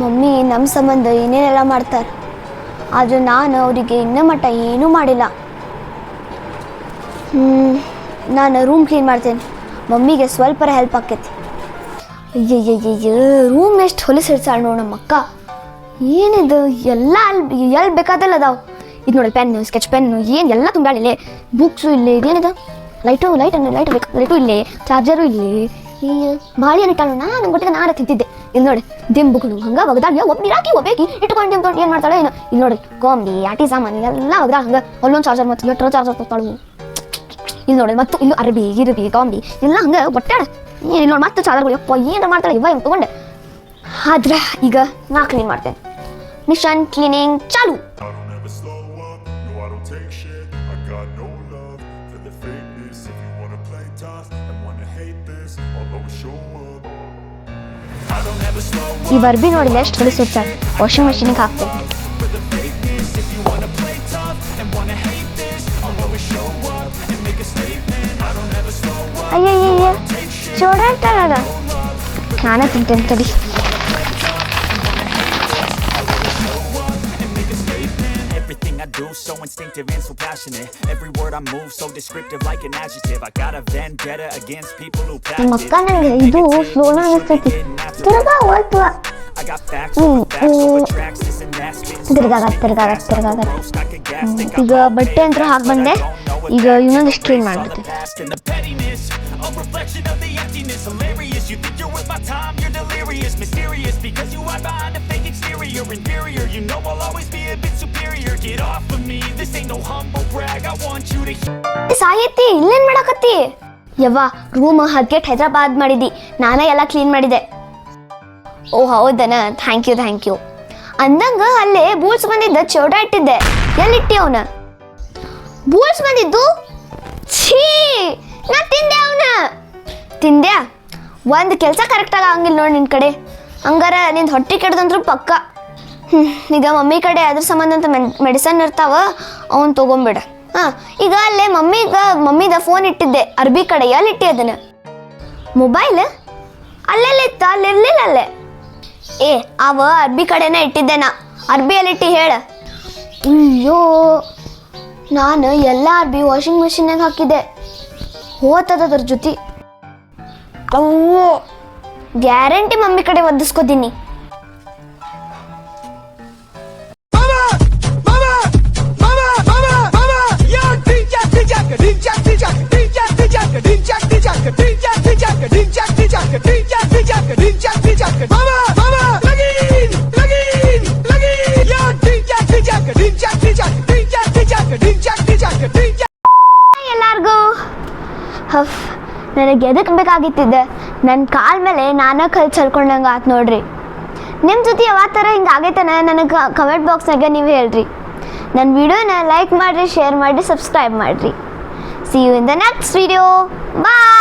Mummy ನಮ್ಮ ಸಂಬಂಧ ಏನೇನೆಲ್ಲ ಮಾಡ್ತಾರೆ? ಆದರೆ ನಾನು ಅವರಿಗೆ ಇನ್ನೂ ಮಟ್ಟ ಏನೂ ಮಾಡಿಲ್ಲ. ಹ್ಞೂ ನಾನು ರೂಮ್ ಕ್ಲೀನ್ ಮಾಡ್ತೇನೆ. ಮಮ್ಮಿಗೆ ಸ್ವಲ್ಪರ ಹೆಲ್ಪ್ ಆಕೈತಿ. ಅಯ್ಯಯ್ಯಯ್ಯ ರೂಮ್ ಎಷ್ಟು ಹೊಲಸು ಹಿಡ್ಸಾಳ ನೋಡು ನಮ್ಮ ಅಕ್ಕ. ಏನಿದು, ಎಲ್ಲ ಅಲ್ಲಿ ಎಲ್ಲಿ ಬೇಕಾದಲ್ಲ ಅದಾವ. ಇದು ನೋಡಿ ಪೆನ್ನು ಸ್ಕೆಚ್ ಪೆನ್ನು ಏನು ಎಲ್ಲ ತುಂಬಾಳಿಲ್ಲ ಬುಕ್ಸು ಇಲ್ಲಿ, ಇದೇನಿದೆ? ಲೈಟು ಲೈಟ್ ಲೈಟ್ ಬೇಕು. ಲೈಟು ಇಲ್ಲೇ ಚಾರ್ಜರು ಇಲ್ಲೇ. ಭಾಳ ಏನಿಟ್ಟಾಳು ನಾನು ಗೊತ್ತಿಗೆ ನಾನು ತಿಂತಿದ್ದೆ. ಇಲ್ಲಿ ನೋಡಿ, ದಿಂಬುಗಳು ಹಂಗೆ ಒಗ್ದಾಳ ಒಬ್ಬ ನೀರಾಕಿ ಒಬ್ಬೇಕಿ, ಇಟ್ಕೊಂಡು ದಿಂಬ್ಕೊಂಡು ಏನು ಮಾಡ್ತಾಳೆ ಏನು? ಇಲ್ಲಿ ನೋಡಿ ಕಾಂಬಿ ಆಟಿ ಸಾಮಾನು ಎಲ್ಲ ಒಗ್ದಾಳ ಹಂಗ ಅಲ್ಲೊಂದು ಚಾರ್ಜರ್ ಮತ್ತು ಎಟ್ರೋ ಚಾರ್ಜರ್ ಕೊಡ್ತಾಳು ಇಲ್ಲಿ ನೋಡಿ. ಮತ್ತು ಇಲ್ಲೂ ಅರಬಿ, ಗಿರಬಿ ಕಾಂಬಿ ಎಲ್ಲ ಹಂಗೆ ಒಟ್ಟಾಡ ಇಲ್ಲಿ ನೋಡಿ, ಮತ್ತೆ ಚಾರ್ಜರ್ಗಳು ಯಪ್ಪ, ಏನು ಮಾಡ್ತಾಳೆ ಇವ ಇವ್ ತಗೊಂಡೆ. ಆದ್ರೆ ಈಗ ನಾ ಕ್ಲೀನ್ ಮಾಡ್ತೇನೆ. ಮಿಷನ್ ಕ್ಲೀನಿಂಗ್ ಚಾಲು. Show up. ಈ ಬರ್ಬಿ ನೋಡಿಲ್ಲ ಎಷ್ಟು ಹೊಲಿಸಿ ಹೊಚ್ಚಾಳ ವಾಷಿಂಗ್ ಮಷೀನಿಗೆ ಹಾಕ್ತೇನೆ if you wanna play tough and wanna hate this I'll always show up and make a statement I don't ever slow up, ಅಯ್ಯಯ್ಯಯ್ಯ ಚೋಡಾಡ್ತಾಳ ನಾನೇ ತಿಂತೇನೆ ತಡಿ Everything I do so instinctive and so passionate. Every word I move so descriptive like an adjective. I got a vendetta against people who ನಮ್ಮ practice. ತಿರ್ಗಾ ಹೋಯ್ತು Mm, mm. gas, think ಈಗ ಬಟ್ಟೆ ಅಂತ ಹಾಕಿ ಬಂದೆ ಈಗ ಇನ್ನೊಂದಿಷ್ಟು ಕ್ಲೀನ್ ಮಾಡ್ಬಿಡ್ತೀನಿ. ಸಾಯತ್ತಿ ಇಲ್ಲೇನ್ ಮಾಡಕತ್ತಿ ಯವ್ವ ರೂಮ್ ಹದ್ಗೆಟ್ ಹೈದ್ರಾಬಾದ್ ಮಾಡಿದಿ ನಾನೇ ಎಲ್ಲ ಕ್ಲೀನ್ ಮಾಡಿದೆ ಓ ಹೌದನ? ಥ್ಯಾಂಕ್ ಯು ಥ್ಯಾಂಕ್ ಯು ಅಂದಂಗ ಅಲ್ಲೇ ಬೂಲ್ಸ್ ಬಂದಿದ್ದ ಚೌಡ ಇಟ್ಟಿದ್ದೆ. ಎಲ್ಲಿಟ್ಟಿ ಅವನ? ಬೂಲ್ಸ್ ಬಂದಿದ್ದು? ಛೀ! ನಾ ತಿಂದೆ ಅವನ. ತಿಂದ್ಯಾ? ಒಂದು ಕೆಲಸ ಕರೆಕ್ಟಾಗಿ ಆಗಂಗಿಲ್ಲ ನೋಡಿ ನಿನ್ನ ಕಡೆ. ಹಂಗಾರ ನಿಂದು ಹೊಟ್ಟೆ ಕೆಡ್ದಂದ್ರು ಪಕ್ಕ. ಹ್ಞೂ ಈಗ ಮಮ್ಮಿ ಕಡೆ ಅದ್ರ ಸಂಬಂಧ ಅಂತ ಮೆಡಿಸನ್ ಇರ್ತಾವ, ಅವ್ನು ತೊಗೊಂಬಿಡ. ಹಾಂ, ಈಗ ಅಲ್ಲೇ ಮಮ್ಮಿಗ, ಮಮ್ಮಿದ ಫೋನ್ ಇಟ್ಟಿದ್ದೆ. ಅರ್ಬಿ ಕಡೆ ಎಲ್ಲಿ ಇಟ್ಟಿ ಅದನ್ನ. ಮೊಬೈಲ್? ಅಲ್ಲೆಲ್ಲ ಇತ್ತ ಅಲ್ಲೇ. ಏ ಅವ ಅರ್ಬಿ ಕಡೆನೇ ಇಟ್ಟಿದ್ದೆ ನಾ. ಅರ್ಬಿ ಎಲ್ಲಿಟ್ಟಿ ಹೇಳ. ಅಯ್ಯೋ ನಾನು ಎಲ್ಲ ಅರ್ಬಿ ವಾಷಿಂಗ್ ಮಿಷಿನ್ನಾಗ ಹಾಕಿದ್ದೆ. ಹೋತದ ಅದ್ರ ಜೊತೆ. ಅವ್ವೋ ಗ್ಯಾರಂಟಿ ಮಮ್ಮಿ ಕಡೆ ಒದಿಸ್ಕೋತೀನಿ ಹಫ್, ನನಗೆ ಎದಕ್ಕೆ ಬೇಕಾಗಿತ್ತಿದ್ದೆ ನನ್ನ ಕಾಲ ಮೇಲೆ ನಾನೇ ಕಲ್ ಚಲ್ಕೊಂಡಂಗೆ ಆತು ನೋಡ್ರಿ. ನಿಮ್ಮ ಜೊತೆ ಯಾವ ಥರ ಹಿಂಗೆ ಆಗೈತನ ನನಗೆ ಕಮೆಂಟ್ ಬಾಕ್ಸ್ನಾಗ ನೀವು ಹೇಳ್ರಿ. ನನ್ನ ವಿಡಿಯೋನ ಲೈಕ್ ಮಾಡಿರಿ ಶೇರ್ ಮಾಡಿ ಸಬ್ಸ್ಕ್ರೈಬ್ ಮಾಡಿರಿ. See you in the next video bye